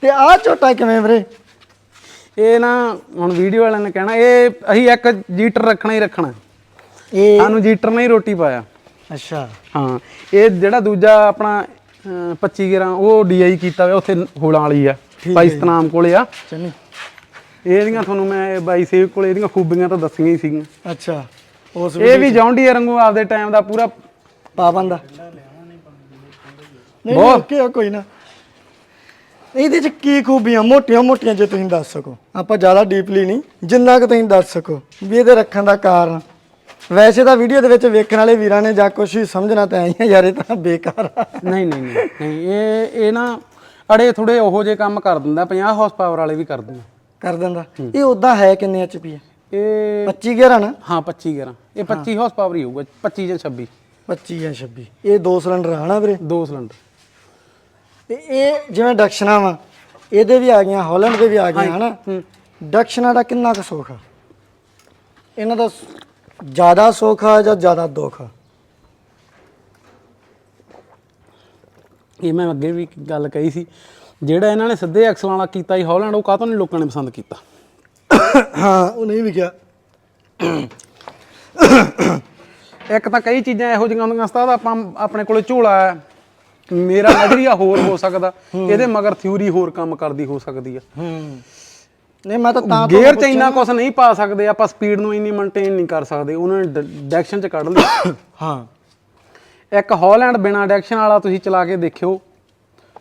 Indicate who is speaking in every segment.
Speaker 1: ਤੇ ਆਹ ਝੋਟਾ ਕਿਵੇਂ ਵੀਰੇ?
Speaker 2: ਇਹ ਨਾ ਹੁਣ ਵੀਡੀਓ ਵਾਲਿਆਂ ਨੇ ਕਹਿਣਾ ਇਹ ਅਸੀਂ ਇੱਕ ਜੀਟਰ ਰੱਖਣਾ ਹੀ ਰੱਖਣਾ।
Speaker 1: ਇਹ
Speaker 2: ਸਾਨੂੰ ਜੀਟਰ ਨੇ ਹੀ ਰੋਟੀ ਪਾਇਆ।
Speaker 1: ਅੱਛਾ।
Speaker 2: ਹਾਂ ਇਹ ਜਿਹੜਾ ਦੂਜਾ ਆਪਣਾ ਅਹ, 25 ਗ੍ਰਾਮ ਉਹ ਡੀਆਈ ਕੀਤਾ ਹੋਇਆ ਉੱਥੇ ਹੋਲਾਂ ਵਾਲੀ ਆ ਭਾਈ ਸਤਨਾਮ ਕੋਲੇ ਆ।
Speaker 1: ਚੰਨੀ
Speaker 2: ਇਹਦੀਆਂ ਤੁਹਾਨੂੰ ਮੈਂ ਬਾਈ ਸੇਵ ਕੋਲੇ ਇਹਦੀਆਂ ਖੂਬੀਆਂ ਤਾਂ ਦੱਸੀਆਂ ਹੀ ਸੀਗੀਆਂ।
Speaker 1: ਅੱਛਾ। ਉਸ
Speaker 2: ਇਹ ਵੀ ਜੌਂਡੀਅਰ ਵਾਂਗੂ ਆਪਦੇ ਟਾਈਮ ਦਾ ਪੂਰਾ
Speaker 1: ਪਾਬੰਦ ਆ ਨਹੀਂ। ਓਕੇ ਕੋਈ ਨਾ। ਇਹਦੇ ਚ ਕੀ ਖੂਬੀਆਂ ਮੋਟੀਆਂ ਮੋਟੀਆਂ ਜੇ ਤੁਸੀਂ ਦੱਸ ਸਕੋ। ਆਪਾਂ ਜ਼ਿਆਦਾ ਡੀਪਲੀ ਨਹੀਂ ਜਿੰਨਾ ਕੁ ਤੁਸੀਂ ਦੱਸ ਸਕੋ ਵੀ ਇਹਦੇ ਰੱਖਣ ਦਾ ਕਾਰਨ। ਵੈਸੇ ਤਾਂ ਵੀਡੀਓ ਦੇ ਵਿੱਚ ਵੇਖਣ ਵਾਲੇ ਵੀਰਾਂ ਨੇ ਜਾਂ ਕੁਛ ਵੀ ਸਮਝਣਾ ਤਾਂ ਆਈਆਂ ਯਾਰ ਇਹ ਤਾਂ ਬੇਕਾਰ ਆ।
Speaker 2: ਨਹੀਂ ਨਹੀਂ ਨਹੀਂ ਨਹੀਂ ਇਹ ਇਹ ਨਾ ਅੜੇ ਥੋੜੇ ਉਹੋ ਜੇ ਕੰਮ ਕਰ ਦਿੰਦਾ 50 ਹਾਰਸ ਪਾਵਰ ਵਾਲੇ ਵੀ ਕਰ ਦਿੰਦਾ।
Speaker 1: ਕਰ ਦਿੰਦਾ। ਇਹ ਉਦਾਂ ਹੈ ਕਿੰਨੇ ਐਚਪੀ ਹੈ
Speaker 2: ਇਹ
Speaker 1: 25 11 ਨਾ?
Speaker 2: ਹਾਂ 25 ਗ੍ਰਾਮ ਇਹ 25 ਹਾਰਸ ਪਾਵਰ ਹੀ ਹੋਊਗਾ 25 ਜਾਂ 26
Speaker 1: 25 ਜਾਂ 26 ਇਹ ਦੋ ਸਿਲੰਡਰ ਆ ਨਾ ਵੀਰੇ?
Speaker 2: ਦੋ ਸਿਲੰਡਰ
Speaker 1: ਤੇ ਇਹ ਜਿਵੇਂ ਡਕਸ਼ਨਾਂ ਵਾ ਇਹਦੇ ਵੀ ਆ ਗਈਆਂ ਹਾਲੈਂਡ ਦੇ ਵੀ ਆ ਗਈਆਂ ਹਨਾ? ਡਕਸ਼ਨਾਂ ਦਾ ਕਿੰਨਾ ਕੁ ਸੁੱਖ ਆ? ਇਹਨਾਂ ਦਾ ਜ਼ਿਆਦਾ ਸੁੱਖ ਆ ਜਾਂ ਜ਼ਿਆਦਾ ਦੁੱਖ ਆ?
Speaker 2: ਇਹ ਮੈਂ ਅੱਗੇ ਵੀ ਇੱਕ ਗੱਲ ਕਹੀ ਸੀ ਜਿਹੜਾ ਇਹਨਾਂ ਨੇ ਸਿੱਧੇ ਐਕਸਲ ਵਾਲਾ ਕੀਤਾ ਸੀ ਹਾਲੈਂਡ ਉਹ ਕਾਹਤੋਂ ਨਹੀਂ ਲੋਕਾਂ ਨੇ ਪਸੰਦ ਕੀਤਾ?
Speaker 1: ਹਾਂ ਉਹ ਨਹੀਂ ਵਿਕਿਆ
Speaker 2: ਇੱਕ ਤਾਂ ਕਈ ਚੀਜ਼ਾਂ ਇਹੋ ਜਿਹੀਆਂ ਹੁੰਦੀਆਂ ਉਸਤਾਦ ਆਪਾਂ ਆਪਣੇ ਕੋਲੇ ਝੋਲਾ ਹੈ। ਮੇਰਾ ਨਜ਼ਰੀਆ ਹੋਰ ਹੋ ਸਕਦਾ ਇਹਦੇ ਮਗਰ ਥਿਊਰੀ ਹੋਰ ਕੰਮ ਕਰਦੀ ਹੋ ਸਕਦੀ ਆ।
Speaker 1: ਹੂੰ। ਨਹੀਂ ਮੈਂ ਤਾਂ ਤਾਂ
Speaker 2: ਗੇਅਰ 'ਚ ਇੰਨਾ ਕੁਝ ਨਹੀਂ ਪਾ ਸਕਦੇ ਆਪਾਂ ਸਪੀਡ ਨੂੰ ਇੰਨੀ ਮੇਨਟੇਨ ਨਹੀਂ ਕਰ ਸਕਦੇ ਉਹਨਾਂ ਨੇ ਡਾਇਰੈਕਸ਼ਨ 'ਚ ਕੱਢ ਲਈ
Speaker 1: ਹਾਂ।
Speaker 2: ਇੱਕ ਹਾਲੈਂਡ ਬਿਨਾ ਡਾਇਰੈਕਸ਼ਨ ਵਾਲਾ ਤੁਸੀਂ ਚਲਾ ਕੇ ਦੇਖਿਓ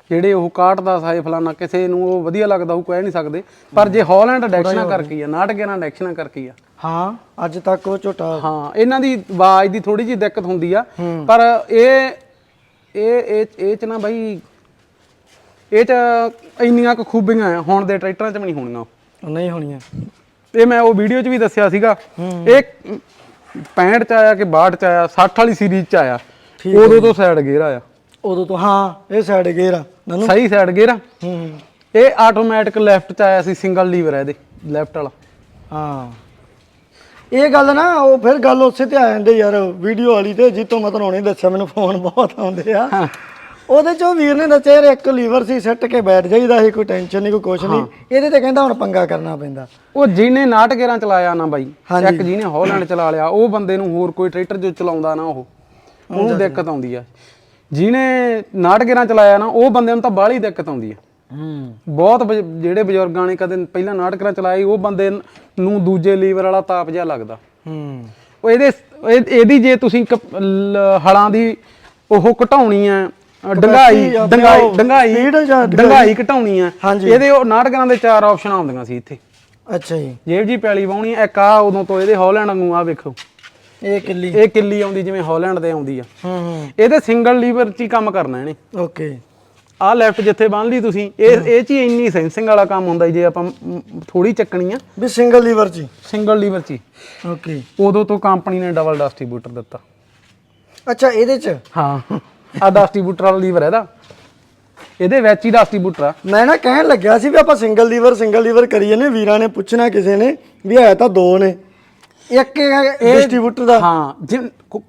Speaker 2: ਜਿਹੜੇ ਉਹ ਕਾਟ ਦਾ ਸਾਏ ਫਲਾਨਾ ਕਿਸੇ ਨੂੰ ਉਹ ਵਧੀਆ ਲੱਗਦਾ ਉਹ ਕਹਿ ਨਹੀਂ ਸਕਦੇ ਪਰ ਜੇ ਹਾਲੈਂਡ ਡਾਇਰੈਕਸ਼ਨਾਂ ਕਰਕੇ ਆ ਨਾਟਕ ਇਹਨਾਂ ਡਾਇਰੈਕਸ਼ਨਾਂ ਕਰਕੇ ਆ।
Speaker 1: ਹਾਂ ਅੱਜ ਤੱਕ ਉਹ ਝੋਟਾ
Speaker 2: ਹਾਂ ਇਹਨਾਂ ਦੀ ਆਵਾਜ਼ ਦੀ ਥੋੜੀ ਜਿਹੀ ਦਿੱਕਤ ਹੁੰਦੀ ਆ ਪਰ ਇਹ ਇਹ ਇਹ ਇਹ ਚ ਨਾ ਬਾਈ ਇਹ ਚ ਇੰਨੀਆਂ ਕੁ ਖੂਬੀਆਂ ਆ ਹੁਣ ਦੇ ਟਰੈਕਟਰਾਂ ਚ ਵੀ ਨਹੀਂ ਹੋਣੀਆਂ।
Speaker 1: ਨਹੀਂ ਹੋਣੀਆਂ।
Speaker 2: ਇਹ ਮੈਂ ਉਹ ਵੀਡੀਓ ਚ ਵੀ ਦੱਸਿਆ ਸੀਗਾ। ਇਹ 65 ਚ ਆਇਆ ਕਿ 62 ਚ ਆਇਆ 60 ਵਾਲੀ ਸੀਰੀਜ਼ ਚ ਆਇਆ। ਉਦੋਂ ਤੋਂ ਸਾਈਡ ਗੇਅਰ ਆਇਆ।
Speaker 1: ਉਦੋਂ ਤੋਂ ਹਾਂ ਇਹ ਸਾਈਡ ਗੇਅਰ ਆ।
Speaker 2: ਸਹੀ ਸਾਈਡ ਗੇਅਰ ਆ।
Speaker 1: ਹੂੰ।
Speaker 2: ਇਹ ਆਟੋਮੈਟਿਕ ਲੈਫਟ ਚ ਆਇਆ ਸੀ ਸਿੰਗਲ ਲੀਵਰ ਹੈ ਇਹਦੇ ਲੈਫਟ ਵਾਲਾ।
Speaker 1: ਹਾਂ। ਇਹ ਗੱਲ ਨਾ ਉਹ ਫਿਰ ਗੱਲ ਉਸੇ ਤੇ ਆ ਜਾਂਦੇ ਯਾਰ ਵੀਡੀਓ ਵਾਲੀ ਤੇ ਜਿੱਤੋਂ ਮੈਂ ਤੁਹਾਨੂੰ ਦੱਸਿਆ ਮੈਨੂੰ ਫੋਨ ਬਹੁਤ ਆਉਂਦੇ ਆ। ਉਹਦੇ ਚੋਂ ਵੀਰ ਨੇ ਦੱਸਿਆ ਯਾਰ ਇੱਕ ਲੀਵਰ ਸੀ ਸੱਟ ਕੇ ਬੈਠ ਜਾਈਦਾ ਸੀ ਕੋਈ ਟੈਨਸ਼ਨ ਨਹੀਂ ਕੋਈ ਕੁਛ ਨਹੀਂ ਇਹਦੇ ਤੇ ਕਹਿੰਦਾ ਹੁਣ ਪੰਗਾ ਕਰਨਾ ਪੈਂਦਾ।
Speaker 2: ਉਹ ਜਿਹਨੇ ਨਾਟਕੇਰਾਂ ਚਲਾਇਆ ਨਾ ਬਾਈ। ਇੱਕ ਜਿਹਨੇ ਹਾਲੈਂਡ ਚਲਾ ਲਿਆ ਉਹ ਬੰਦੇ ਨੂੰ ਹੋਰ ਕੋਈ ਟਰੈਕਟਰ ਜੋ ਚਲਾਉਂਦਾ ਨਾ ਉਹ ਉਹਨੂੰ ਦਿੱਕਤ ਆਉਂਦੀ ਆ। ਜਿਹਨੇ ਨਾਟਕੇਰਾਂ ਚਲਾਇਆ ਨਾ ਉਹ ਬੰਦੇ ਨੂੰ ਤਾਂ ਬਾਹਲੀ ਦਿੱਕਤ ਆਉਂਦੀ ਆ।
Speaker 1: ਹੂੰ।
Speaker 2: ਬਹੁਤ ਬਜ਼- ਜਿਹੜੇ ਬਜ਼ੁਰਗਾਂ ਨੇ ਕਦੇ ਪਹਿਲਾਂ ਨਾਟਕਰਾਂ ਚਲਾਈ ਉਹ ਬੰਦੇ ਨੂੰ ਦੂਜੇ ਲੀਵਰ ਵਾਲਾ ਤਾਪ ਜਿਹਾ ਲੱਗਦਾ।
Speaker 1: ਹੂੰ।
Speaker 2: ਉਹ ਇਹਦੇ ਇਹ- ਇਹਦੀ ਜੇ ਤੁਸੀਂ ਲ- ਹਲਾਂ ਦੀ ਉਹ ਘਟਾਉਣੀ ਆ ਅ, ਡੰਗਾਈ
Speaker 1: ਆਪਣੀ
Speaker 2: ਡੰਗਾਈ
Speaker 1: ਉਹ
Speaker 2: ਡੰਗਾਈ
Speaker 1: speed ਜਾਂ ਡੰਗਾਈ?
Speaker 2: ਡੰਗਾਈ ਘਟਾਉਣੀ ਆ
Speaker 1: ਹਾਂਜੀ।
Speaker 2: ਇਹਦੇ ਉਹ ਨਾਟਕਾਂ ਦੇ ਚਾਰ ਆਪਸ਼ਨ ਆਉਂਦੀਆਂ ਸੀ ਇੱਥੇ।
Speaker 1: ਅੱਛਾ ਜੀ।
Speaker 2: ਜੇਬ ਜੀ ਪੈਲੀ ਵਾਉਣੀ ਇੱਕ ਆ ਉਦੋਂ ਤੋਂ ਇਹਦੇ ਹਾਲੈਂਡ ਵਾਂਗੂ ਆ ਵੇਖੋ।
Speaker 1: ਇਹ ਕਿੱਲੀ।
Speaker 2: ਇਹ ਕਿੱਲੀ ਆਉਂਦੀ ਜਿਵੇਂ ਹਾਲੈਂਡ ਦੇ ਆਉਂਦੀ ਆ।
Speaker 1: ਹੂੰ ਹੂੰ।
Speaker 2: ਇਹਦੇ ਸਿੰਗਲ ਲੀਵਰ 'ਚ ਹੀ ਕੰਮ ਕਰਨਾ ਇਹਨੇ।
Speaker 1: ਓਕੇ।
Speaker 2: ਆਹ ਲੈਫਟ ਜਿੱਥੇ ਬੰਨ ਲਈ ਤੁਸੀਂ ਇਹ ਇਹ 'ਚ ਹੀ ਇੰਨੀ ਸੈਂਸਿੰਗ ਵਾਲਾ ਕੰਮ ਹੁੰਦਾ ਜੀ, ਜੇ ਆਪਾਂ ਥੋੜੀ ਚੱਕਣੀ ਆ।
Speaker 1: ਵੀ ਸਿੰਗਲ ਲੀਵਰ ਜੀ
Speaker 2: ਸਿੰਗਲ ਲੀਵਰ 'ਚ ਹੀ।
Speaker 1: ਓਕੇ
Speaker 2: ਉਦੋਂ ਤੋਂ ਕੰਪਨੀ ਨੇ ਡਬਲ ਡਿਸਟ੍ਰੀਬਿਊਟਰ ਦਿੱਤਾ।
Speaker 1: ਅੱਛਾ ਇਹਦੇ ਚ?
Speaker 2: ਹਾਂ। ਆ ਡਿਸਟ੍ਰੀਬਿਊਟਰ ਵਾਲਾ ਲੀਵਰ ਇਹਦਾ। ਇਹਦੇ ਵਿੱਚ ਹੀ ਡਿਸਟ੍ਰੀਬਿਊਟਰ ਆ।
Speaker 1: ਮੈਂ ਨਾ ਕਹਿਣ ਲੱਗਿਆ ਸੀ ਵੀ ਆਪਾਂ ਸਿੰਗਲ ਲੀਵਰ ਸਿੰਗਲ ਲੀਵਰ ਕਰੀ ਜਾਂਦੇ ਵੀਰਾਂ ਨੇ ਪੁੱਛਣਾ ਕਿਸੇ ਨੇ ਵੀ ਹੈ ਤਾਂ ਦੋ ਨੇ। ਇੱਕ ਡਿਸਟ੍ਰੀਬਿਊਟਰ ਦਾ
Speaker 2: ਹਾਂ। ਜੇ ਕੋ-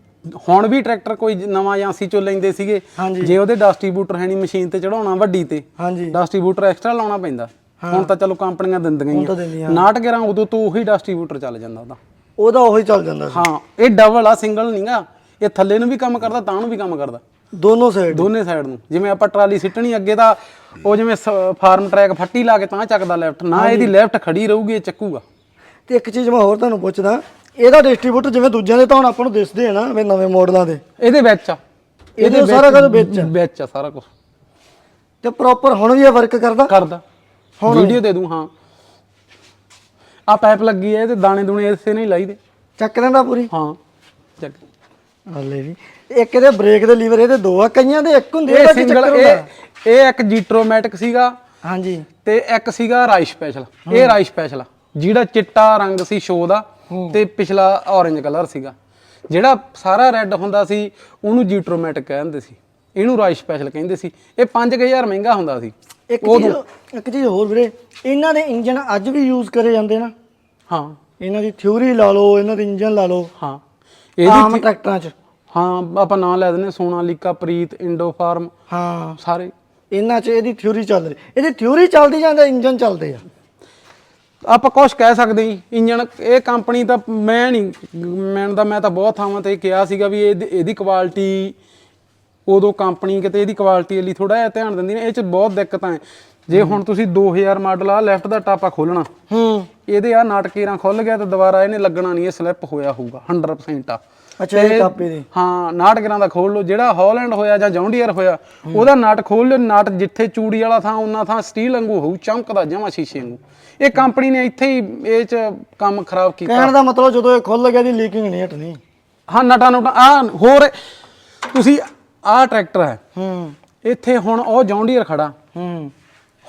Speaker 2: ਹੁਣ ਵੀ ਟਰੈਕਟਰ ਕੋਈ ਨਵਾਂ ਏਜੰਸੀ ਚੋਂ ਲੈਂਦੇ ਸੀਗੇ। ਜੇ ਉਹਦੇ ਡਿਸਟ੍ਰੀਬਿਊਟਰ ਹੈ ਨਹੀਂ ਮਸ਼ੀਨ ਤੇ ਚੜਾਉਣਾ ਵੱਡੀ ਤੇ ਡਿਸਟ੍ਰੀਬਿਊਟਰ ਐਕਸਟਰਾ ਲਾਉਣਾ ਪੈਂਦਾ। ਹੁਣ ਤਾਂ ਚਲੋ ਕੰਪਨੀਆਂ ਦਿੰਦੀਆਂ ਹੀ
Speaker 1: ਤਾਂ
Speaker 2: ਆ।
Speaker 1: ਦਿੰਦੀਆਂ।
Speaker 2: ਨਾਟ ਗਰਾਂ ਉਦੋਂ ਤੋਂ ਉਹੀ ਡਿਸਟ੍ਰੀਬਿਊਟਰ ਚੱਲ ਜਾਂਦਾ ਉਹਦਾ।
Speaker 1: ਉਹਦਾ ਉਹੀ ਚੱਲ ਜਾਂਦਾ ਸੀ।
Speaker 2: ਹਾਂ ਇਹ ਡਬਲ ਆ ਸਿੰਗਲ ਨਹੀਂਗਾ ਇਹ ਥੱਲੇ ਨੂੰ ਵੀ ਕੰਮ ਕਰਦਾ ਤਾਂ ਨੂੰ ਵੀ ਕੰਮ ਕਰਦਾ।
Speaker 1: ਦੋਨੋਂ ਸਾਈਡ
Speaker 2: ਦੋਨੇ ਸਾਈਡ ਨੂੰ। ਜਿਵੇਂ ਆਪਾਂ ਟਰਾਲੀ ਸਿੱਟਣੀ ਅੱਗੇ ਤਾਂ ਉਹ ਜਿਵੇਂ ਫਾਰਮ ਟਰੈਕ ਫੱਟੀ ਲਾ ਕੇ ਤਾਂ ਚੱਕਦਾ ਲੈਫਟ ਨਾ ਇਹਦੀ ਲੈਫਟ ਖੜੀ ਰਹੂਗੀ ਇਹ ਚੱਕੂਗਾ।
Speaker 1: ਤੇ ਇੱਕ ਚੀਜ਼ ਮੈਂ ਹੋਰ ਤੁਹਾਨੂੰ ਪੁੱਛਦਾ ਇਹਦਾ ਡਿਸਟ੍ਰੀਬਿਊਟਰ ਜਿਵੇਂ ਦੂਜਿਆਂ ਦੇ ਤਾਂ ਹੁਣ ਆਪਾਂ ਨੂੰ ਦਿਸਦੇ ਆ ਨਾ ਵੀ ਨਵੇਂ ਮਾਡਲਾਂ ਦੇ।
Speaker 2: ਇਹਦੇ ਵਿੱਚ ਆ।
Speaker 1: ਇਹਦੇ ਸਾਰਾ ਕੁਝ ਵਿੱਚ ਆ।
Speaker 2: ਵਿੱਚ ਆ ਸਾਰਾ ਕੁਝ।
Speaker 1: ਤੇ ਪ੍ਰੋਪਰ ਹੁਣ ਵੀ ਇਹ ਵਰਕ ਕਰਦਾ?
Speaker 2: ਕਰਦਾ। ਵੀਡੀਓ ਦੇ ਦੂੰ ਹਾਂ। ਆ ਪਾਈਪ ਲੱਗੀ ਹੈ ਇਹਦੇ ਦਾਣੇ ਦੂਣੇ ਇਸੇ ਨਹੀਂ ਲਾਈਦੇ
Speaker 1: ਚੱਕ ਲੈਂਦਾ ਪੂਰੀ?
Speaker 2: ਹਾਂ ਚੱਕ।
Speaker 1: ਹਲੇ ਵੀ। ਇੱਕ ਇਹਦੇ ਬ੍ਰੇਕ ਦੇ ਲੀਵਰ ਇਹਦੇ ਦੋ ਆ ਕਈਆਂ ਦੇ ਇੱਕ ਹੁੰਦੇ
Speaker 2: ਇਹ
Speaker 1: ਇਹਦਾ ਕੀ
Speaker 2: ਸਿੰਗਲ
Speaker 1: ਚੱਕਰ
Speaker 2: ਇਹ ਇੱਕ ਜੀਟਰੋਮੈਟਿਕ ਸੀਗਾ।
Speaker 1: ਹਾਂਜੀ।
Speaker 2: ਤੇ ਇੱਕ ਸੀਗਾ ਰਾਈ ਸਪੈਸ਼ਲ ਇਹ ਰਾਈ ਸਪੈਸ਼ਲ ਆ। ਜਿਹੜਾ ਚਿੱਟਾ ਰੰਗ ਸੀ ਸ਼ੋ ਦਾ ਤੇ ਪਿਛਲਾ ਔਰੇਂਜ ਕਲਰ ਸੀਗਾ। ਜਿਹੜਾ ਸਾਰਾ ਰੈੱਡ ਹੁੰਦਾ ਸੀ ਉਹਨੂੰ ਜੀਟਰੋਮੈਟਿਕ ਕਹਿੰਦੇ ਸੀ। ਇਹਨੂੰ ਰਾਈ ਸਪੈਸ਼ਲ ਕਹਿੰਦੇ ਸੀ। ਇਹ 5000 ਮਹਿੰਗਾ ਹੁੰਦਾ ਸੀ।
Speaker 1: ਇੱਕ ਚੀਜ਼ ਇੱਕ ਚੀਜ਼ ਹੋਰ ਵੀਰੇ ਇਹਨਾਂ ਦੇ ਇੰਜਨ ਅੱਜ ਵੀ ਯੂਜ਼ ਕਰੇ ਜਾਂਦੇ ਨਾ।
Speaker 2: ਹਾਂ।
Speaker 1: ਇਹਨਾਂ ਦੀ ਥਿਊਰੀ ਲਾ ਲਓ ਇਹਨਾਂ ਦੇ ਇੰਜਨ ਲਾ ਲਓ।
Speaker 2: ਹਾਂ।
Speaker 1: ਆਮ
Speaker 2: ਇਹਦੀ
Speaker 1: ਟਰੈਕਟਰਾਂ 'ਚ।
Speaker 2: ਹਾਂ ਆਪਾਂ ਨਾਂ ਲੈ ਦਿੰਦੇ ਸੋਨਾਲੀਕਾ ਪ੍ਰੀਤ ਇੰਡੋ ਫਾਰਮ।
Speaker 1: ਹਾਂ।
Speaker 2: ਸਾਰੇ।
Speaker 1: ਇਹਨਾਂ 'ਚ ਇਹਦੀ ਥਿਊਰੀ ਚੱਲ ਰਹੀ। ਇਹਦੀ ਥਿਊਰੀ ਚੱਲਦੀ ਜਾਂਦਾ ਇੰਜਨ ਚੱਲਦੇ ਆ?
Speaker 2: ਆਪਾਂ ਕੁਛ ਕਹਿ ਸਕਦੇ ਜੀ। ਇੰਜਨ ਇਹ ਕੰਪਨੀ ਤਾਂ ਮੈਂ ਨਹੀਂ ਮੈਂ ਤਾਂ ਮੈਂ ਤਾਂ ਬਹੁਤ ਥਾਵਾਂ ਤੇ ਕਿਹਾ ਸੀਗਾ ਵੀ ਇਹਦੀ ਇਹਦੀ ਕੁਆਲਿਟੀ ਉਦੋਂ ਕੰਪਨੀ ਕਿਤੇ ਇਹਦੀ ਕੁਆਲਿਟੀ ਲਈ ਥੋੜਾ ਜਿਹਾ ਧਿਆਨ ਦਿੰਦੀ ਨੇ ਇਹ ਚ ਬਹੁਤ ਦਿੱਕਤਾਂ ਹੈ ਜੇ ਹੁਣ ਤੁਸੀਂ 2000 ਮਾਡਲ ਆ ਲੈਫਟ ਦਾ ਟਾਪਾ ਖੋਲਣਾ
Speaker 1: ਹੂੰ।
Speaker 2: ਇਹਦੇ ਆ ਨਾਟਕੀਰਾਂ ਖੁੱਲ ਗਿਆ ਤੇ ਦੁਬਾਰਾ ਇਹਨੇ ਲੱਗਣਾ ਨਹੀਂ ਇਹ ਸਲਿੱਪ ਹੋਇਆ ਹੋਊਗਾ 100% ਆ।
Speaker 1: ਅੱਛਾ ਇਹ ਕਾਪੀ ਦੀ।
Speaker 2: ਹਾਂ ਨਾਟਕਰਾਂ ਦਾ ਖੋਲ ਲਓ ਜਿਹੜਾ ਹਾਲੈਂਡ ਹੋਇਆ ਜਾਂ ਜੌਂਡੀਅਰ ਹੋਇਆ ਉਹਦਾ ਨਾਟ ਖੋਲ ਲਿਓ ਨਾਟ ਜਿੱਥੇ ਚੂੜੀ ਵਾਲਾ ਥਾਂ ਉਹਨਾਂ ਥਾਂ ਸਟੀਲ ਵਾਂਗੂ ਹੋਊ ਚਮਕਦਾ ਜਮਾ ਸ਼ੀਸ਼ੇ ਵਾਂਗੂ। ਇਹ ਕੰਪਨੀ ਨੇ ਇੱਥੇ ਹੀ ਇਹ ਚ ਕੰਮ ਖਰਾਬ ਕੀਤਾ।
Speaker 1: ਕਹਿਣ ਦਾ ਮਤਲਬ ਜਦੋਂ ਇਹ ਖੁੱਲ ਗਿਆ ਦੀ ਲੀਕਿੰਗ ਨਹੀਂ ਹਟਣੀ।
Speaker 2: ਹਾਂ ਨਟਾ ਨਟਾ ਆ ਹੋਰ ਤੁਸੀਂ ਆਹ ਟਰੈਕਟਰ ਹੈ।
Speaker 1: ਹੂੰ।
Speaker 2: ਇੱਥੇ ਹੁਣ ਉਹ ਜੌਂਡੀਅਰ ਖੜਾ।
Speaker 1: ਹੂੰ।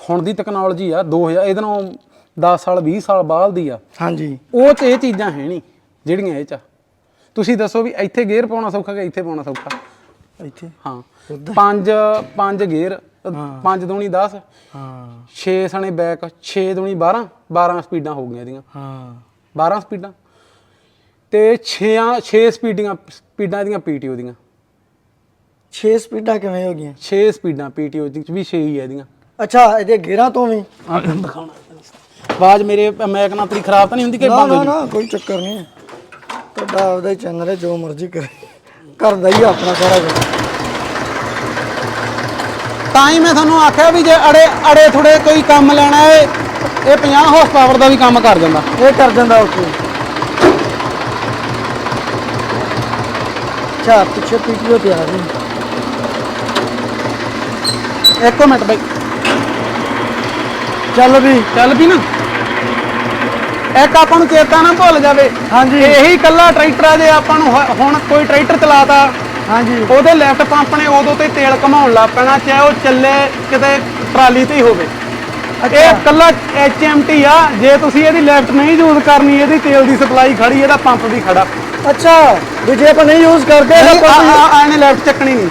Speaker 2: ਹੁਣ ਦੀ ਟੈਕਨੋਲੋਜੀ ਆ 2000 ਇਹਦੇ ਨਾਲ 10 ਸਾਲ 20 ਸਾਲ ਬਾਅਦ ਦੀ ਆ।
Speaker 1: ਹਾਂਜੀ।
Speaker 2: ਉਹ ਚ ਇਹ ਚੀਜ਼ਾਂ ਹੈ ਨਹੀਂ ਜਿਹੜੀਆਂ ਇਹ ਚ ਆ। ਤੁਸੀਂ ਦੱਸੋ ਵੀ ਇੱਥੇ ਗੇਅਰ ਪਾਉਣਾ ਸੌਖਾ ਕਿ ਇੱਥੇ ਪਾਉਣਾ ਸੌਖਾ?
Speaker 1: ਇੱਥੇ?
Speaker 2: ਹਾਂ। ਪੰਜ ਪੰਜ ਗੇਅਰ ਪੰਜ ਦੂਣੀ 10
Speaker 1: ਹਾਂ।
Speaker 2: 6 ਸਣੇ ਬੈਕ 6 ਦੂਣੀ 12 12 ਸਪੀਡਾਂ ਹੋ ਗਈਆਂ ਇਹਦੀਆਂ।
Speaker 1: ਹਾਂ।
Speaker 2: 12 ਸਪੀਡਾਂ। ਤੇ 6 6 ਸਪੀਡਾਂ ਸਪੀਡਾਂ ਇਹਦੀਆਂ ਪੀਟੀਓ ਦੀਆਂ।
Speaker 1: 6 ਸਪੀਡਾਂ ਕਿਵੇਂ ਹੋ ਗਈਆਂ?
Speaker 2: 6 ਸਪੀਡਾਂ ਪੀਟੀਓ ਦੀ ਵੀ 6 ਹੀ ਹੈ ਇਹਦੀਆਂ।
Speaker 1: ਅੱਛਾ ਇਹਦੇ ਗੇਰਾਂ ਤੋਂ ਵੀ?
Speaker 2: ਆ ਦਿਖਾਉਣਾ। ਆਵਾਜ਼ ਮੇਰੇ ਮੈਕ ਨਾਲ ਤੇਰੀ ਖਰਾਬ ਤਾਂ ਨਹੀਂ ਹੁੰਦੀ ਕਿ ਬੰਦ ਹੋ
Speaker 1: ਨਾ
Speaker 2: ਜੂ
Speaker 1: ਨਾ ਕੋਈ ਚੱਕਰ ਨਹੀਂ। ਤੁਹਾਡਾ ਆਪਦਾ ਹੀ ਚੈਨਲ ਹੈ ਜੋ ਮਰਜ਼ੀ ਕਰੇ। ਕਰਦਾ ਹੀ ਆ ਆਪਣਾ ਸਾਰਾ ਕੁਝ
Speaker 2: ਤਾਂ ਹੀ ਮੈਂ ਤੁਹਾਨੂੰ ਆਖਿਆ ਵੀ ਜੇ ਅੜੇ ਅੜੇ ਥੋੜੇ ਕੋਈ ਕੰਮ ਲੈਣਾ ਹੈ ਇਹ 50 ਹਾਰਸ ਪਾਵਰ ਦਾ ਵੀ ਕੰਮ ਕਰ ਜਾਂਦਾ।
Speaker 1: ਇਹ ਕਰ ਜਾਂਦਾ ਓਕੇ ਅੱਛਾ ਪਿੱਛੇ ਪੀਟੀਓ ਤੇ ਆ ਰਹੀ
Speaker 2: ਇੱਕ ਮਿੰਟ ਬਾਈ।
Speaker 1: ਚੱਲ ਵੀ।
Speaker 2: ਚੱਲ ਵੀ ਨਾ। ਇੱਕ ਆਪਾਂ ਨੂੰ ਚੇਤਾ ਨਾ ਭੁੱਲ ਜਾਵੇ
Speaker 1: ਹਾਂਜੀ।
Speaker 2: ਇਹੀ ਕੱਲਾ ਟਰੈਕਟਰ ਆ ਜੇ ਆਪਾਂ ਨੂੰ ਹ- ਹੁਣ ਕੋਈ ਟਰੈਕਟਰ ਚਲਾਤਾ
Speaker 1: ਹਾਂਜੀ।
Speaker 2: ਉਹਦੇ ਲੈਫਟ ਪੰਪ ਨੇ ਉਦੋਂ ਤੇ ਤੇਲ ਘਮਾਉਣ ਲੱਗ ਪੈਣਾ ਚਾਹੇ ਉਹ ਚੱਲੇ ਕਿਤੇ ਟਰਾਲੀ ਤੇ ਹੀ ਹੋਵੇ। ਇਹ ਕੱਲਾ HMT ਆ ਜੇ ਤੁਸੀਂ ਇਹਦੀ ਲੈਫਟ ਨਹੀਂ ਯੂਜ਼ ਕਰਨੀ ਇਹਦੀ ਤੇਲ ਦੀ ਸਪਲਾਈ ਖੜੀ ਇਹਦਾ ਪੰਪ ਵੀ ਖੜਾ।
Speaker 1: ਅੱਛਾ ਵੀ ਜੇ ਆਪਾਂ ਨਹੀਂ ਯੂਜ਼ ਕਰਦੇ
Speaker 2: ਨਹੀਂ,
Speaker 1: ਤਾਂ
Speaker 2: ਆ
Speaker 1: ਆਪਾਂ
Speaker 2: ਆ- ਆ ਇਹਨੇ ਲੈਫਟ ਚੱਕਣੀ ਨਹੀਂ।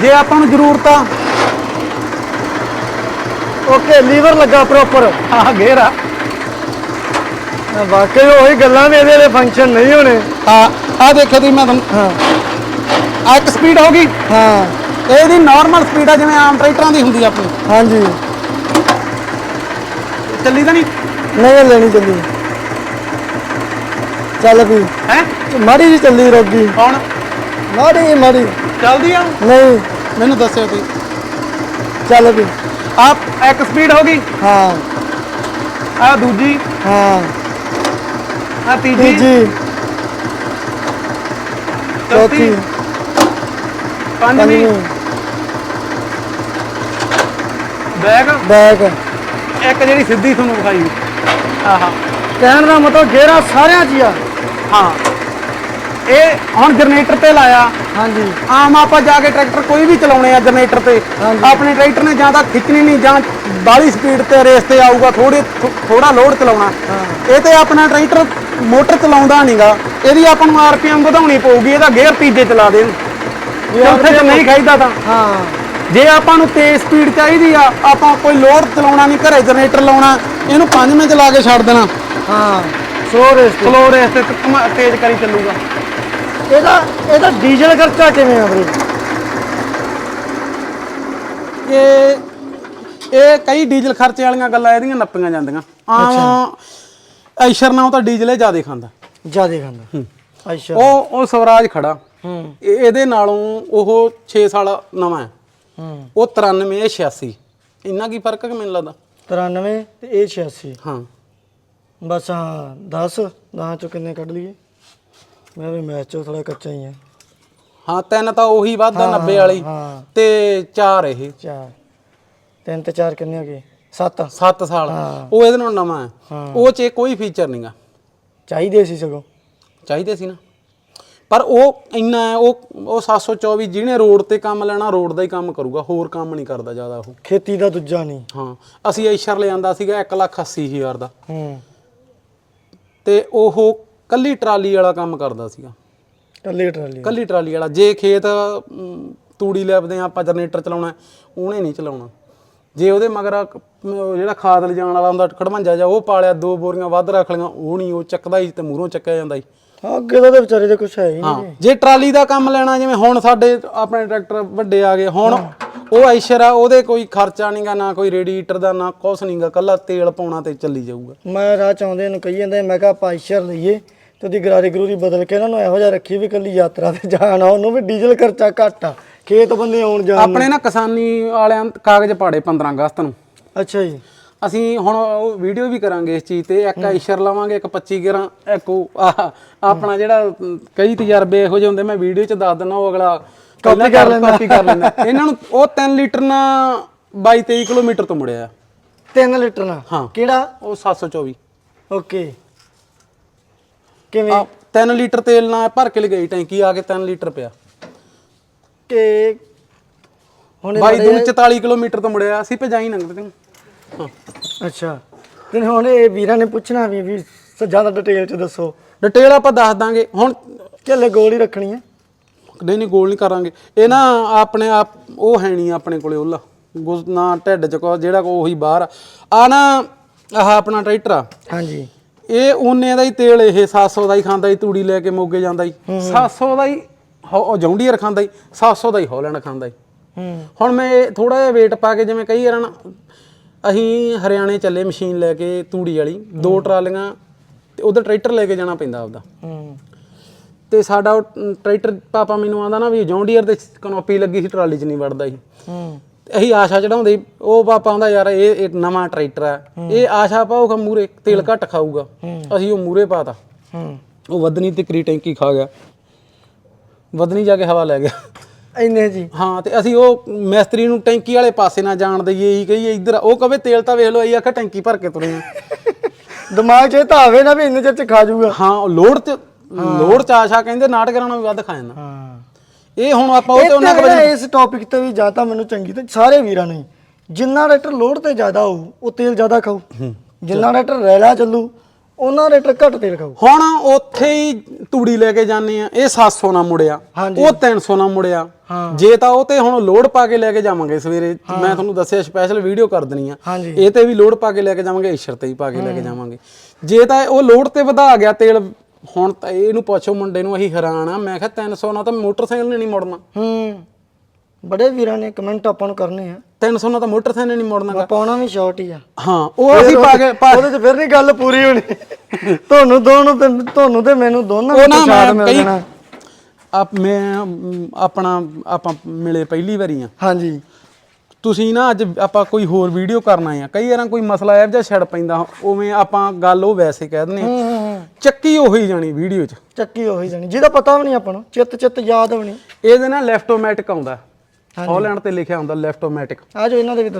Speaker 2: ਜੇ ਆਪਾਂ ਨੂੰ ਜ਼ਰੂਰਤ ਆ।
Speaker 1: ਓਕੇ ਲੀਵਰ ਲੱਗਾ ਪ੍ਰੋਪਰ
Speaker 2: ਆਹ ਗੇਰ ਆ।
Speaker 1: ਵਾਕਈ ਉਹੀ ਗੱਲਾਂ ਨੇ ਇਹਦੇ ਦੇ ਫੰਕਸ਼ਨ ਨਹੀਂ ਹੋਣੇ।
Speaker 2: ਆ ਆ ਦੇਖੋ ਤੁਸੀਂ ਮੈਂ ਤੁਹਾਨੂੰ
Speaker 1: ਹਾਂ।
Speaker 2: ਆ ਇੱਕ ਸਪੀਡ ਹੋ ਗਈ।
Speaker 1: ਹਾਂ।
Speaker 2: ਇਹਦੀ ਨਾਰਮਲ ਸਪੀਡ ਆ ਜਿਵੇਂ ਆਮ ਟਰੈਕਟਰਾਂ ਦੀ ਹੁੰਦੀ ਆ ਆਪਣੀ।
Speaker 1: ਹਾਂਜੀ।
Speaker 2: ਚੱਲੀ ਤਾਂ ਨਹੀਂ?
Speaker 1: ਨਹੀਂ ਲੈਣੀ ਚੱਲੀ। ਚੱਲ ਵੀ।
Speaker 2: ਹੈ?
Speaker 1: ਮਾੜੀ ਜੀ ਚੱਲੀ ਰੋਗੀ।
Speaker 2: ਹੁਣ
Speaker 1: ਮਾੜੀ ਮਾੜੀ।
Speaker 2: ਚੱਲਦੀ ਆ।
Speaker 1: ਨਹੀਂ।
Speaker 2: ਮੈਨੂੰ ਦੱਸਿਓ ਤੁਸੀਂ।
Speaker 1: ਚੱਲ ਵੀ।
Speaker 2: ਆ ਇੱਕ ਸਪੀਡ ਹੋ ਗਈ।
Speaker 1: ਹਾਂ।
Speaker 2: ਆ ਦੂਜੀ।
Speaker 1: ਹਾਂ।
Speaker 2: ਆ ਤੀਜੀ
Speaker 1: ਤੀਜੀ ਚੌਥੀ।
Speaker 2: ਪੰਜਵੀਂ।
Speaker 1: ਪੰਜਵੀਂ।
Speaker 2: ਬੈਗ।
Speaker 1: ਬੈਗ।
Speaker 2: ਇੱਕ ਜਿਹੜੀ ਸਿੱਧੀ ਤੁਹਾਨੂੰ ਵਿਖਾਈ। ਆਹਾ।
Speaker 1: ਕਹਿਣ ਦਾ ਮਤਲਬ ਗੇਰਾ ਸਾਰਿਆਂ 'ਚ ਹੀ ਆ।
Speaker 2: ਹਾਂ। ਇਹ ਹੁਣ ਜਨਰੇਟਰ ਤੇ ਲਾਇਆ।
Speaker 1: ਹਾਂਜੀ।
Speaker 2: ਆਮ ਆਪਾਂ ਜਾ ਕੇ ਟਰੈਕਟਰ ਕੋਈ ਵੀ ਚਲਾਉਣੇ ਆ ਜਨਰੇਟਰ ਤੇ। ਆਪਣੇ ਟਰੈਕਟਰ ਨੇ ਜਾਂ ਤਾਂ ਖਿੱਚਣੀ ਨਹੀਂ ਜਾਂ ਬਾਹਲੀ ਸਪੀਡ ਤੇ ਰੇਸ ਤੇ ਆਊਗਾ ਥੋੜੀ ਥੋੜਾ ਲੋਡ ਚਲਾਉਣਾ। ਇਹ ਤੇ ਆਪਣਾ ਟਰੈਕਟਰ ਮੋਟਰ ਚਲਾਉਂਦਾ ਨਹੀਂਗਾ ਇਹਦੀ ਆਪਾਂ ਨੂੰ ਆਰਪੀਐਮ ਵਧਾਉਣੀ ਪਊਗੀ ਇਹਦਾ ਗੇਅਰ ਤੀਜੇ ਚਲਾ ਦੇਣ ਚੌਥੇ ਚ ਨਹੀਂ ਖਾਈਦਾ ਤਾਂ।
Speaker 1: ਹਾਂ।
Speaker 2: ਜੇ ਆਪਾਂ ਨੂੰ ਤੇਜ਼ ਸਪੀਡ ਚਾਹੀਦੀ ਆ ਆਪਾਂ ਕੋਈ ਲੋਡ ਚਲਾਉਣਾ ਨਹੀਂ ਘਰੇ ਜਨਰੇਟਰ ਲਾਉਣਾ ਇਹਨੂੰ ਪੰਜਵੇਂ ਚ ਲਾ ਕੇ ਛੱਡ ਦੇਣਾ।
Speaker 1: ਹਾਂ ਸੋ ਰੇਸ ਤੇ।
Speaker 2: ਸਲੋ ਰੇਸ ਤੇ ਤੇਜ਼ ਕਰੀ ਚੱਲੂਗਾ।
Speaker 1: ਇਹਦਾ ਇਹਦਾ ਡੀਜ਼ਲ ਖਰਚਾ ਕਿਵੇਂ ਆ ਵੀਰੇ?
Speaker 2: ਇਹ ਇਹ ਕਈ ਡੀਜ਼ਲ ਖਰਚੇ ਵਾਲੀਆਂ ਗੱਲਾਂ ਇਹਦੀਆਂ ਨੱਪੀਆਂ ਜਾਂਦੀਆਂ। ਆਮ ਐਸ਼ਰ ਨਾਲੋਂ ਤਾਂ ਡੀਜ਼ਲ ਇਹ ਜ਼ਿਆਦਾ ਖਾਂਦਾ।
Speaker 1: ਜਿਆਦੇ ਖਾਂਦਾ। ਅੱਛਾ।
Speaker 2: ਉਹ ਉਹ ਸਵਰਾਜ ਖੜਾ।
Speaker 1: ਹੂੰ।
Speaker 2: ਇਹ- ਇਹਦੇ ਨਾਲੋਂ ਉਹ 6 ਸਾਲ ਨਵਾਂ ਹੈ।
Speaker 1: ਹੂੰ।
Speaker 2: ਉਹ 93 ਇਹ 86 ਇੰਨਾ ਕੀ ਫ਼ਰਕ ਹੈ ਕਿ ਮੈਨੂੰ ਲੱਗਦਾ?
Speaker 1: 93 ਤੇ ਇਹ 86
Speaker 2: ਹਾਂ।
Speaker 1: ਬਸ ਹਾਂ 10 10 ਚੋਂ ਕਿੰਨੇ ਕੱਢ ਲਈਏ? ਮੈਂ ਵੀ ਮੈਚ ਚੋਂ ਥੋੜਾ ਕੱਚਾ ਹੀ ਆ
Speaker 2: ਹਾਂ ਤਿੰਨ ਤਾਂ ਉਹੀ ਵੱਧਦਾ 90 ਵਾਲੀ।
Speaker 1: ਹਾਂ।
Speaker 2: ਤੇ ਚਾਰ ਇਹ।
Speaker 1: ਚਾਰ। ਤਿੰਨ ਤੇ ਚਾਰ ਕਿੰਨੇ ਹੋ ਗਏ? 7
Speaker 2: 7 ਸਾਲ। ਉਹ ਇਹਦੇ ਨਾਲ ਨਵਾਂ ਹੈ। ਉਹ ਚ ਕੋਈ ਫੀਚਰ ਨਹੀਂਗਾ
Speaker 1: ਚਾਹੀਦੇ ਸੀ ਸਗੋਂ।
Speaker 2: ਚਾਹੀਦੇ ਸੀ ਨਾ। ਪਰ ਉਹ ਇੰਨਾ ਉਹ ਉਹ 724 ਜਿਹਨੇ ਰੋਡ ਤੇ ਕੰਮ ਲੈਣਾ ਰੋਡ ਦਾ ਹੀ ਕੰਮ ਕਰੂਗਾ। ਹੋਰ ਕੰਮ ਨਹੀਂ ਕਰਦਾ ਜ਼ਿਆਦਾ ਉਹ।
Speaker 1: ਖੇਤੀ ਦਾ ਦੂਜਾ ਨਹੀਂ
Speaker 2: ਹਾਂ। ਅਸੀਂ ਐਸ਼ਰ ਲਿਆਂਦਾ ਸੀਗਾ 180000 ਦਾ।
Speaker 1: ਹੂੰ।
Speaker 2: ਤੇ ਉਹ ਕੱਲੀ ਟਰਾਲੀ ਵਾਲਾ ਕੰਮ ਕਰਦਾ ਸੀਗਾ।
Speaker 1: ਕੱਲੀ ਟਰਾਲੀ
Speaker 2: ਕੱਲੀ ਟਰਾਲੀ ਵਾਲਾ। ਜੇ ਖੇਤ ਤੂੜੀ ਲੈਪਦੇ ਆ ਆਪਾਂ ਜਨਰੇਟਰ ਚਲਾਉਣਾ ਉਹਨੇ ਨਹੀਂ ਚਲਾਉਣਾ। ਜੇ ਉਹਦੇ ਮਗਰ ਜਿਹੜਾ ਖਾਦ ਲਿਜਾਣ ਵਾਲਾ ਹੁੰਦਾ ਖੜਮੰਜਾ ਜਾ ਉਹ ਪਾਲਿਆ ਦੋ ਬੋਰੀਆਂ ਵੱਧ ਰੱਖ ਲਈਆਂ ਉਹ ਨਹੀਂ ਉਹ ਚੱਕਦਾ ਹੀ ਤੇ ਮੂਹਰੋਂ ਚੱਕਿਆ ਜਾਂਦਾ ਹੀ।
Speaker 1: ਅੱਗੇ ਤਾਂ ਵਿਚਾਰੇ ਦੇ ਕੁਝ ਹੈ ਹੀ ਨਹੀਂ।
Speaker 2: ਜੇ ਟਰਾਲੀ ਦਾ ਕੰਮ ਲੈਣਾ ਜਿਵੇਂ ਹੁਣ ਸਾਡੇ ਆਪਣੇ ਟਰੈਕਟਰ ਵੱਡੇ ਆ ਗਏ ਹੁਣ ਉਹ ਆਈਸ਼ਰ ਆ ਉਹਦੇ ਕੋਈ ਖਰਚਾ ਨਹੀਂਗਾ ਨਾ ਕੋਈ ਰੇਡੀਏਟਰ ਦਾ ਨਾ ਕੁਛ ਨਹੀਂਗਾ ਕੱਲਾ ਤੇਲ ਪਾਉਣਾ ਤੇ ਚੱਲੀ ਜਾਊਗਾ।
Speaker 1: ਮੈਂ ਰਾਹ ਚਾਹੁੰਦੇ ਨੂੰ ਕਹੀ ਜਾਂਦੇ ਮੈਂ ਕਿਹਾ ਪਾਈਸ਼ਰ ਲਈਏ। ਤੇ ਉਹਦੀ ਗਰਾਰੀ ਗਰੂਰੀ ਬਦਲ ਕੇ ਇਹਨਾਂ ਨੂੰ ਇਹੋ ਜਿਹਾ ਰੱਖੀ ਵੀ ਕੱਲੀ ਯਾਤਰਾ ਤੇ ਜਾਣਾ ਉਹਨੂੰ ਵੀ ਡੀਜ਼ਲ ਖਰਚਾ ਘੱਟ ਆ। ਖੇਤ ਬੰਦੇ ਆਉਣ ਜਾਣ ਨੂੰ।
Speaker 2: ਆਪਣੇ ਨਾ ਕਿਸਾਨੀ ਵਾਲਿਆਂ ਨੇ ਕਾਗਜ਼ ਪਾੜੇ 15 ਅਗਸਤ ਨੂੰ।
Speaker 1: ਅੱਛਾ ਜੀ।
Speaker 2: ਅਸੀਂ ਹੁਣ ਉਹ ਵੀਡੀਓ ਵੀ ਕਰਾਂਗੇ ਇਸ ਚੀਜ਼ ਤੇ ਇੱਕ ਆਈਸ਼ਰ ਲਵਾਂਗੇ ਇੱਕ 25 ਗਰਾਂ ਇੱਕ ਉਹ ਆਹ ਆਪਣਾ ਜਿਹੜਾ ਅਮ, ਕਈ ਤਜਰਬੇ ਇਹੋ ਜਿਹੇ ਹੁੰਦੇ ਮੈਂ ਵੀਡੀਓ 'ਚ ਦੱਸ ਦਿੰਦਾ ਉਹ ਅਗਲਾ ਕਾਪੀ ਕਰ ਲੈਂਦਾ। ਕਾਪੀ ਕਰ ਲੈਂਦਾ। ਇਹਨਾਂ ਨੂੰ ਉਹ 3 ਲੀਟਰ ਨਾਲ 22 23 ਕਿਲੋਮੀਟਰ ਤੋਂ ਮੁੜਿਆ। ਆ।
Speaker 1: 3 ਲੀਟਰ ਨਾਲ
Speaker 2: ਹਾਂ।
Speaker 1: ਕਿਹੜਾ?
Speaker 2: ਉਹ 724
Speaker 1: ਓਕੇ। ਕਿਵੇਂ?
Speaker 2: ਆ 3 ਲੀਟਰ ਤੇਲ ਨਾਲ ਭਰ ਕੇ ਲਗਾਈ ਟੈਂਕੀ ਆ ਕੇ 3 ਲੀਟਰ ਪਿਆ।
Speaker 1: ਕਿ ਹੁਣ
Speaker 2: 22 ਦੂਣ 44 ਕਿਲੋਮੀਟਰ ਤੋਂ ਮੁੜਿਆ ਅਸੀਂ ਭਜਾਈ ਨੰਗਦੇ ਤੈਨੂੰ ਹਾਂ
Speaker 1: ਅੱਛਾ। ਤੇ ਹੁਣ ਇਹ ਵੀਰਾਂ ਨੇ ਪੁੱਛਣਾ ਵੀ ਵੀ ਜ਼ਿਆਦਾ ਡਿਟੇਲ ਚ ਦੱਸੋ।
Speaker 2: ਡਿਟੇਲ ਆਪਾਂ ਦੱਸ ਦਾਂਗੇ। ਹੁਣ
Speaker 1: ਕਿੱਲੇ ਗੋਲ ਹੀ ਰੱਖਣੀ ਹੈ?
Speaker 2: ਨਹੀਂ ਨਹੀਂ ਗੋਲ ਨਹੀਂ ਕਰਾਂਗੇ। ਇਹ ਨਾ ਆਪਣੇ ਆਪ ਉਹ ਹੈ ਨਹੀਂ ਆਪਣੇ ਕੋਲੇ ਉਹਲਾ ਗੁਸ ਨਾ ਢਿੱਡ ਚ ਕੋ ਜਿਹੜਾ ਕੋ ਉਹੀ ਬਾਹਰ ਆ ਨਾ ਆਹ ਆਪਣਾ ਟਰੈਕਟਰ ਆ।
Speaker 1: ਹਾਂਜੀ।
Speaker 2: ਇਹ ਉਹਨੇ ਦਾ ਹੀ ਤੇਲ ਇਹ 700 ਦਾ ਹੀ ਖਾਂਦਾ ਹੀ ਤੂੜੀ ਲੈ ਕੇ ਮੋਗੇ ਜਾਂਦਾ ਹੀ। 700 ਦਾ ਹੀ ਜੌਂਡੀਅਰ ਖਾਂਦਾ ਹੀ 700 ਦਾ ਹੀ ਹੌਲੈਂਡ ਖਾਂਦਾ ਹੀ। ਹੁਣ ਮੈਂ ਥੋੜਾ ਜਿਹਾ weight ਪਾ ਕੇ ਜਿਵੇਂ ਕਈ ਵਾਰ ਨਾ ਅਸੀਂ ਹਰਿਆਣੇ ਚੱਲੇ ਮਸ਼ੀਨ ਲੈ ਕੇ ਤੂੜੀ ਵਾਲੀ ਦੋ ਟਰਾਲੀਆਂ ਤੇ ਉਧਰ ਟਰੈਕਟਰ ਲੈ ਕੇ ਜਾਣਾ ਪੈਂਦਾ ਆਪਦਾ। ਤੇ ਸਾਡਾ ਟਰੈਕਟਰ ਪਾਪਾ ਮੈਨੂੰ ਆਂਦਾ ਨਾ ਵੀ ਜੌਂਡੀਅਰ ਦੇ ਕਨੋਪੀ ਲੱਗੀ ਸੀ ਟਰਾਲੀ 'ਚ ਨਹੀਂ ਵੜਦਾ ਸੀ
Speaker 1: ਹੂੰ
Speaker 2: ਤੇ ਅਸੀਂ ਆਸ਼ਾ ਚੜਾਉਂਦੇ। ਉਹ ਪਾਪਾ ਆਂਦਾ ਯਾਰ ਇਹ ਇਹ ਨਵਾਂ ਟਰੈਕਟਰ ਆ। ਇਹ ਆਸ਼ਾ ਪਾਊਗਾ ਮੂਰੇ ਤੇਲ ਘੱਟ ਖਾਊਗਾ। ਅਸੀਂ ਉਹ ਮੂਰੇ ਪਾਤਾ।
Speaker 1: ਹੂੰ।
Speaker 2: ਉਹ ਵਧਣੀ ਤੇ ਕਰੀ ਟੈਂਕੀ ਖਾ ਗਿਆ। ਵਧਣੀ ਜਾ ਕੇ ਹਵਾ ਲੈ ਗਿਆ।
Speaker 1: ਇੰਨੇ ਜੀ।
Speaker 2: ਹਾਂ ਤੇ ਅਸੀਂ ਉਹ ਮਿਸਤਰੀ ਨੂੰ ਟੈਂਕੀ ਵਾਲੇ ਪਾਸੇ ਨਾ ਜਾਣ ਦਈਏ ਹੀ ਕਹੀਏ ਇੱਧਰ। ਉਹ ਕਵੇ ਤੇਲ ਤਾਂ ਵੇਖ ਲਓ ਅਸੀਂ ਆਖਿਆ ਟੈਂਕੀ ਭਰ ਕੇ ਤੁਰੇ ਆ।
Speaker 1: ਦਿਮਾਗ 'ਚ ਇਹ ਤਾਂ ਆਵੇ ਨਾ ਵੀ ਇੰਨੇ ਚਿਰ ਚ ਖਾ ਜਾਊਗਾ।
Speaker 2: ਹਾਂ ਲੋਡ ਤੇ ਲੋਡ ਚ ਆਸ਼ਾ ਕਹਿੰਦੇ ਨਾਟਕ ਕਰਾਉਣਾ ਵੀ ਵੱਧ ਖਾ ਜਾਂਦਾ।
Speaker 1: ਹਾਂ।
Speaker 2: ਇਹ ਹੁਣ ਆਪਾਂ ਉਹ ਤੇ ਉਹਨਾਂ
Speaker 1: ਤਾਂ ਇਸ ਟੌਪਿਕ ਤੇ ਵੀ ਜਾਂ ਤਾਂ ਮੈਨੂੰ ਚੰਗੀ ਤੇ ਸਾਰੇ ਵੀਰਾਂ ਨੂੰ। ਜਿੰਨਾ ਰੇਟਰ ਲੋਡ ਤੇ ਜ਼ਿਆਦਾ ਹੋਊ ਉਹ ਤੇਲ ਜ਼ਿਆਦਾ ਖਾਊ। ਜਿੰਨਾ ਰੇਟਰ ਰੈਲਾ ਚੱਲੂ ਉਹਨਾਂ ਰੇਟਰ ਘੱਟ ਤੇਲ ਖਾਊ।
Speaker 2: ਹੁਣ ਉੱਥੇ ਹੀ ਤੂੜੀ ਲੈ ਕੇ ਜਾਂਦੇ ਆ ਇਹ 700 ਨਾਲ ਮੁੜਿਆ। ਉਹ 300 ਨਾਲ ਮੁੜਿਆ। ਜੇ ਤਾਂ ਉਹ ਤੇ ਹੁਣ ਲੋਡ ਪਾ ਕੇ ਲੈ ਕੇ ਜਾਵਾਂਗੇ ਸਵੇਰੇ ਮੈਂ ਤੁਹਾਨੂੰ ਦੱਸਿਆ ਸਪੈਸ਼ਲ ਵੀਡੀਓ ਕਰ ਦੇਣੀ ਆ। ਇਹ ਤੇ ਵੀ ਲੋਡ ਪਾ ਕੇ ਲੈ ਕੇ ਜਾਵਾਂਗੇ ਈਸ਼ਰ ਤੇ ਹੀ ਪਾ ਕੇ ਲੈ ਕੇ ਜਾਵਾਂਗੇ। ਜੇ ਤਾਂ ਉਹ ਲੋਡ ਤੇ ਵਧਾ ਗਿਆ ਤੇਲ ਹੁਣ ਤਾਂ ਇਹਨੂੰ ਪੁੱਛੋ ਮੁੰਡੇ ਨੂੰ ਅਸੀਂ ਹੈਰਾਨ ਆ। ਮੈਂ ਕਿਹਾ 300 ਨਾਲ ਤਾਂ ਮੋਟਰਸਾਈਕਲ ਨੇ ਨਹੀਂ ਮੁੜਨਾ।
Speaker 1: ਹੂੰ ਬੜੇ ਵੀਰਾਂ ਨੇ ਕਮੈਂਟ ਆਪਾਂ ਨੂੰ ਕਰਨੇ ਆ।
Speaker 2: 300 ਨਾਲ ਤਾਂ ਮੋਟਰਸਾਈਕਲ ਨਹੀਂ ਮੁੜਨਾ
Speaker 1: ਪਾਉਣਾ ਵੀ ਸ਼ਾਰਟ ਹੀ ਆ।
Speaker 2: ਹਾਂ ਉਹ ਅਸੀਂ ਪਾ ਕੇ
Speaker 1: ਉਹਦੇ 'ਚ ਫਿਰ ਨਹੀਂ ਗੱਲ ਪੂਰੀ ਹੋਣੀ। ਤੁਹਾਨੂੰ ਦੋਨੋਂ ਤੇ ਤੁਹਾਨੂੰ ਤੇ ਮੈਨੂੰ ਦੋਨਾਂ ਨੂੰ
Speaker 2: ਮੈਂ
Speaker 1: ਮਿਲ ਜਾਣਾ।
Speaker 2: ਆਪ ਮੈਂ ਆਪਣਾ ਆਪਾਂ ਮਿਲੇ ਪਹਿਲੀ ਵਾਰੀ ਆ।
Speaker 1: ਹਾਂਜੀ।
Speaker 2: ਤੁਸੀਂ ਨਾ ਅੱਜ ਆਪਾਂ ਕੋਈ ਹੋਰ ਵੀਡੀਓ ਕਰਨਾ ਆ। ਕਈ ਵਾਰਾਂ ਕੋਈ ਮਸਲਾ ਇਹੋ ਜਿਹਾ ਛੜ ਪੈਂਦਾ। ਉਵੇਂ ਆਪਾਂ ਗੱਲ ਉਹ ਵੈਸੇ ਕਹਿ ਦਿੰਦੇ ਆ। ਚੱਕੀ ਉਹੀ ਜਾਣੀ ਵੀਡੀਓ 'ਚ।
Speaker 1: ਚੱਕੀ ਉਹੀ ਜਾਣੀ ਜਿਹਦਾ ਪਤਾ ਵੀ ਨਹੀਂ ਆਪਾਂ ਨੂੰ ਚਿੱਤ ਚਿੱਤ ਯਾਦ ਵੀ ਨਹੀਂ।
Speaker 2: ਇਹਦੇ ਨਾਲ ਲੈਫਟੋਮੈਟਿਕ ਆਉਂਦਾ। ਹਾਲੈਂਡ ਤੇ ਲਿਖਿਆ ਹੁੰਦਾ ਲੈਫਟੋਮੈਟਿਕ।
Speaker 1: ਆ ਜੋ ਇਹਨਾਂ ਦੇ ਵੀ